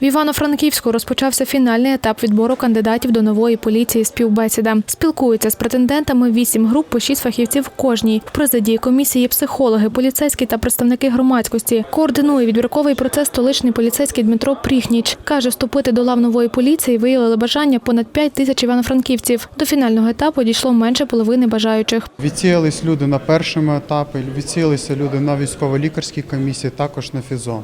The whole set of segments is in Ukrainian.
В Івано-Франківську розпочався фінальний етап відбору кандидатів до нової поліції співбесіда. Спілкуються з претендентами вісім груп по шість фахівців кожній. В президії комісії психологи, поліцейські та представники громадськості. Координує відбірковий процес столичний поліцейський Дмитро Пріхніч. Каже, вступити до лав нової поліції виявили бажання понад 5 тисяч івано-франківців. До фінального етапу дійшло менше половини бажаючих. Відсіялись люди на першому етапі, відсіялися люди на військово-лікарській комісії, також на ФІЗО.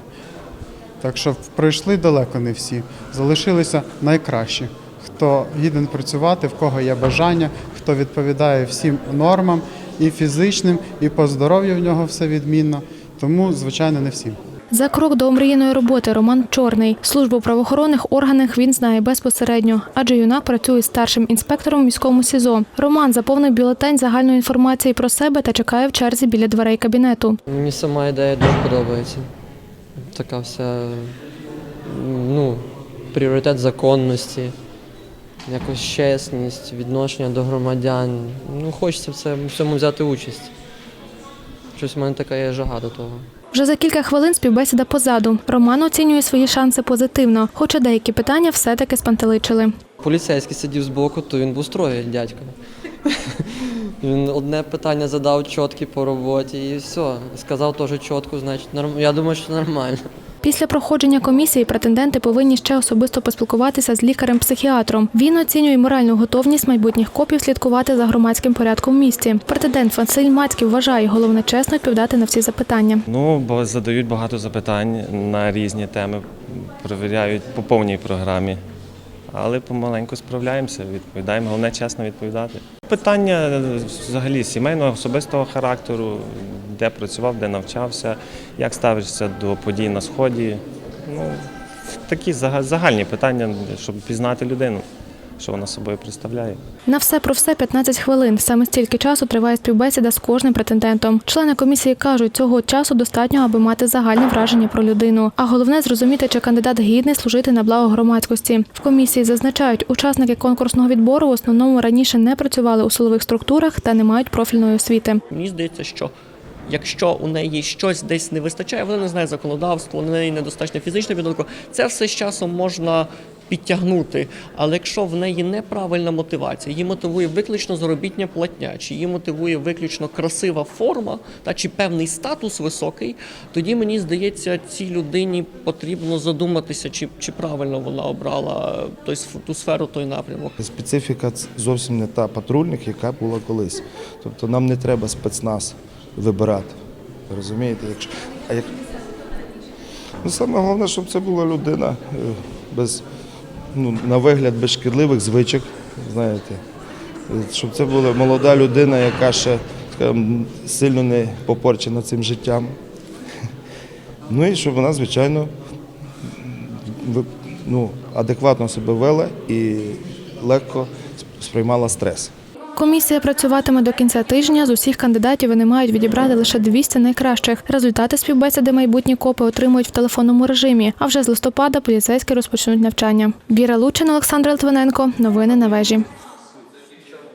Так що пройшли далеко не всі. Залишилися найкращі, хто гіден працювати, в кого є бажання, хто відповідає всім нормам і фізичним, і по здоров'ю в нього все відмінно. Тому, звичайно, не всі. За крок до омріяної роботи Роман Чорний. Службу в правоохоронних органах він знає безпосередньо, адже юнак працює старшим інспектором у міському СІЗО. Роман заповнив бюлетень загальної інформації про себе та чекає в черзі біля дверей кабінету. Мені сама ідея дуже подобається. Така вся ну, пріоритет законності, якось чесність, відношення до громадян. Ну, хочеться в це- в цьому взяти участь. Щось в мене така є жага до того. Вже за кілька хвилин співбесіда позаду. Роман оцінює свої шанси позитивно, хоча деякі питання все-таки спантеличили. Поліцейський сидів збоку, то він був строгий дядько. Він одне питання задав чіткі по роботі і все. Сказав теж чітко, значить, норм... я думаю, що нормально. Після проходження комісії претенденти повинні ще особисто поспілкуватися з лікарем-психіатром. Він оцінює моральну готовність майбутніх копів слідкувати за громадським порядком в місті. Претендент Василь Мацький вважає, головне чесно відповідати на всі запитання. Ну, бо задають багато запитань на різні теми, перевіряють по повній програмі. Але помаленьку справляємося, відповідаємо. Головне чесно відповідати. Питання е, взагалі сімейного, особистого характеру, де працював, де навчався, як ставишся до подій на сході. Ну, такі зага- загальні питання, щоб пізнати людину, що вона собою представляє. На все про все 15 хвилин. Саме стільки часу триває співбесіда з кожним претендентом. Члени комісії кажуть, цього часу достатньо, аби мати загальне враження про людину. А головне зрозуміти, чи кандидат гідний служити на благо громадськості. В комісії зазначають, учасники конкурсного відбору в основному раніше не працювали у силових структурах та не мають профільної освіти. Мені здається, що якщо у неї щось десь не вистачає, вона не знає законодавство, у неї недостатньо фізична підготовка, це все з часом можна підтягнути. Але якщо в неї неправильна мотивація, її мотивує виключно заробітня платня, чи її мотивує виключно красива форма, та чи певний статус високий, тоді мені здається, цій людині потрібно задуматися, чи, чи правильно вона обрала той, сф- ту сферу, той напрямок. Специфіка зовсім не та патрульних, яка була колись. Тобто нам не треба спецназ вибирати. Розумієте? Якщо, а як... ну, саме головне, щоб це була людина е, без, ну, на вигляд без шкідливих звичок, знаєте. Е, Щоб це була молода людина, яка ще скажімо, сильно не попорчена цим життям. Ну і щоб вона, звичайно, ну, адекватно себе вела і легко сприймала стрес. Комісія працюватиме до кінця тижня. З усіх кандидатів вони мають відібрати лише 200 найкращих. Результати співбесіди майбутні копи отримують в телефонному режимі. А вже з листопада поліцейські розпочнуть навчання. Віра Лучин, Олександр Литвиненко. Новини на вежі.